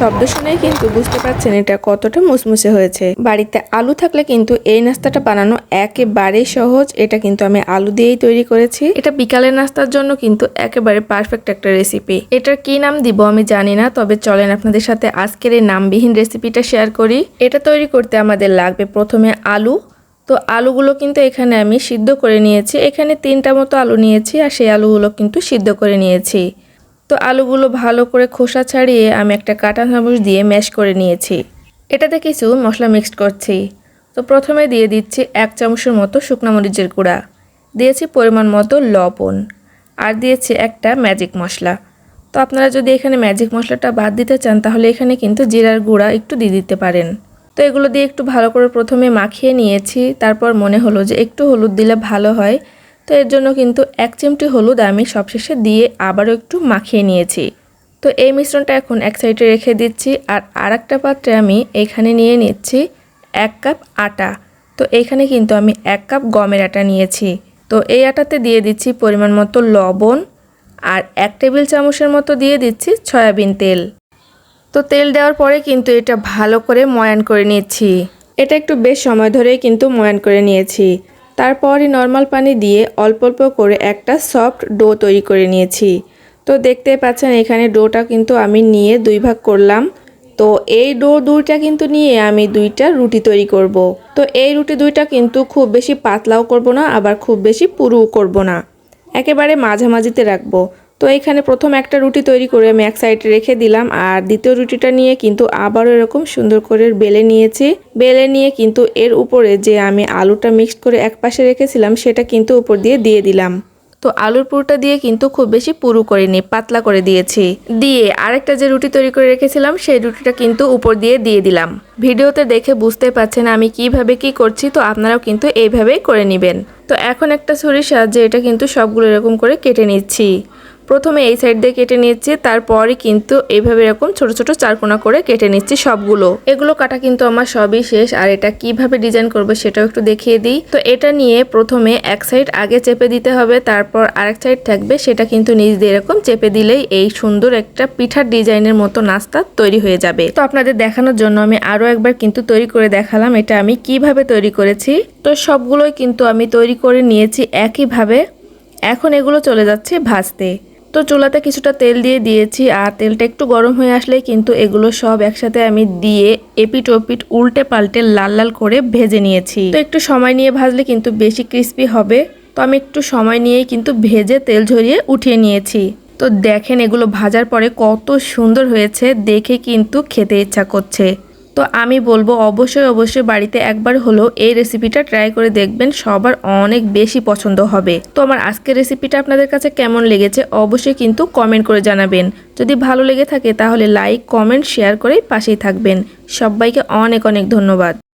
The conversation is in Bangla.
শব্দ শুনেই কিন্তু বুঝতে পারছেন এটা কতটা মুসমুসে হয়েছে। বাড়িতে আলু থাকলে কিন্তু এই নাস্তাটা বানানো একেবারেই সহজ, এটা কিন্তু আমি আলু দিয়েই তৈরি করেছি। এটা বিকালের নাস্তার জন্য কিন্তু একেবারে পারফেক্ট একটা রেসিপি এটার কি নাম দিব আমি জানি না, তবে চলেন আপনাদের সাথে আজকের এই নামবিহীন রেসিপিটা শেয়ার করি। এটা তৈরি করতে আমাদের লাগবে প্রথমে আলু। তো আলুগুলো কিন্তু এখানে আমি সিদ্ধ করে নিয়েছি। এখানে তিনটা মতো আলু নিয়েছি আর সেই আলুগুলো কিন্তু সিদ্ধ করে নিয়েছি। তো আলুগুলো ভালো করে খোসা ছাড়িয়ে আমি একটা কাটা চামচ দিয়ে ম্যাশ করে নিয়েছি। এটাতে কিছু মশলা মিক্সড করছি। তো প্রথমে দিয়ে দিচ্ছি এক চামচের মতো শুকনো মরিচের গুঁড়া। দিয়েছি পরিমাণ মতো লবণ। আর দিয়েছি একটা ম্যাজিক মশলা। তো আপনারা যদি এখানে ম্যাজিক মশলাটা বাদ দিতে চান, তাহলে এখানে কিন্তু জিরার গুঁড়া একটু দিয়ে দিতে পারেন। তো এগুলো দিয়ে একটু ভালো করে প্রথমে মাখিয়ে নিয়েছি। তারপর মনে হলো যে একটু হলুদ দিলে ভালো হয়। তো এর জন্য কিন্তু এক চিমটি হলুদ আমি সবশেষে দিয়ে আবারও একটু মাখিয়ে নিয়েছি। তো এই মিশ্রণটা এখন এক সাইডে রেখে দিচ্ছি আর আর একটা পাত্রে আমি এখানে নিয়ে নিচ্ছি এক কাপ আটা। তো এইখানে কিন্তু আমি এক কাপ গমের আটা নিয়েছি। তো এই আটাতে দিয়ে দিচ্ছি পরিমাণ মতো লবণ আর এক টেবিল চামচের মতো দিয়ে দিচ্ছি সয়াবিন তেল। তো তেল দেওয়ার পরে কিন্তু এটা ভালো করে ময়ান করে নিচ্ছি। এটা একটু বেশ সময় ধরেই কিন্তু ময়ান করে নিয়েছি। তারপরই নর্মাল পানি দিয়ে অল্প অল্প করে একটা সফট ডো তৈরি করে নিয়েছি। তো দেখতে পাচ্ছেন এখানে ডোটা কিন্তু আমি নিয়ে দুই ভাগ করলাম। তো এই ডো দুইটা কিন্তু নিয়ে আমি দুইটা রুটি তৈরি করব। তো এই রুটি দুইটা কিন্তু খুব বেশি পাতলাও করব না, আবার খুব বেশি পুরুও করব না। একেবারে মাঝামাঝিতে রাখব। তো এখানে প্রথম একটা রুটি তৈরি করে আমি এক সাইডে রেখে দিলাম, আর দ্বিতীয় রুটিটা নিয়ে কিন্তু আবারও এরকম সুন্দর করে বেলে নিয়েছি। বেলে নিয়ে কিন্তু এর উপরে যে আমি আলুটা মিক্সড করে এক পাশে রেখেছিলাম, সেটা কিন্তু উপর দিয়ে দিয়ে দিলাম। তো আলুর পুরোটা দিয়ে কিন্তু খুব বেশি পুরু করিনি, পাতলা করে দিয়েছি। দিয়ে আরেকটা যে রুটি তৈরি করে রেখেছিলাম, সেই রুটিটা কিন্তু উপর দিয়ে দিয়ে দিলাম। ভিডিওতে দেখে বুঝতে পারছেন আমি কীভাবে কি করছি, তো আপনারাও কিন্তু এইভাবেই করে নেবেন। তো এখন একটা ছুরির সাহায্যে এটা কিন্তু সবগুলো এরকম করে কেটে নিচ্ছি। প্রথমে এই সাইড দিয়ে কেটে নিচ্ছি তারপরে কিন্তু এইভাবে এরকম ছোট ছোট চারকোনা করে কেটে নিচ্ছি সবগুলো। এগুলো কাটা কিন্তু আমার সবই শেষ, আর এটা কীভাবে ডিজাইন করবে সেটাও একটু দেখিয়ে দিই। তো এটা নিয়ে প্রথমে এক সাইড আগে চেপে দিতে হবে, তারপর আরেক সাইড থাকবে, সেটা কিন্তু নিচ দিয়ে এরকম চেপে দিলেই এই সুন্দর একটা পিঠার ডিজাইনের মতো নাস্তা তৈরি হয়ে যাবে। তো আপনাদের দেখানোর জন্য আমি আরও একবার কিন্তু তৈরি করে দেখালাম এটা আমি কীভাবে তৈরি করেছি। তো সবগুলোই কিন্তু আমি তৈরি করে নিয়েছি একইভাবে। এখন এগুলো চলে যাচ্ছে ভাজতে। তো চুলাতে কিছুটা তেল দিয়ে দিয়েছি আর তেলটা একটু গরম হয়ে আসলে কিন্তু এগুলো সব একসাথে আমি দিয়ে এপিট ওপিট উল্টে পাল্টে লাল লাল করে ভেজে নিয়েছি। তো একটু সময় নিয়ে ভাজলে কিন্তু বেশি ক্রিস্পি হবে। তো আমি একটু সময় নিয়েই কিন্তু ভেজে তেল ঝরিয়ে উঠিয়ে নিয়েছি। তো দেখেন এগুলো ভাজার পরে কত সুন্দর হয়েছে, দেখে কিন্তু খেতে ইচ্ছা করছে। তো আমি বলব অবশ্যই অবশ্যই বাড়িতে একবার হলেও এই রেসিপিটা ট্রাই করে দেখবেন, সবার অনেক বেশি পছন্দ হবে। তো আমার আজকের রেসিপিটা আপনাদের কাছে কেমন লেগেছে অবশ্যই কিন্তু কমেন্ট করে জানাবেন। যদি ভালো লেগে থাকে তাহলে লাইক কমেন্ট শেয়ার করে পাশেই থাকবেন। সবাইকে অনেক অনেক ধন্যবাদ।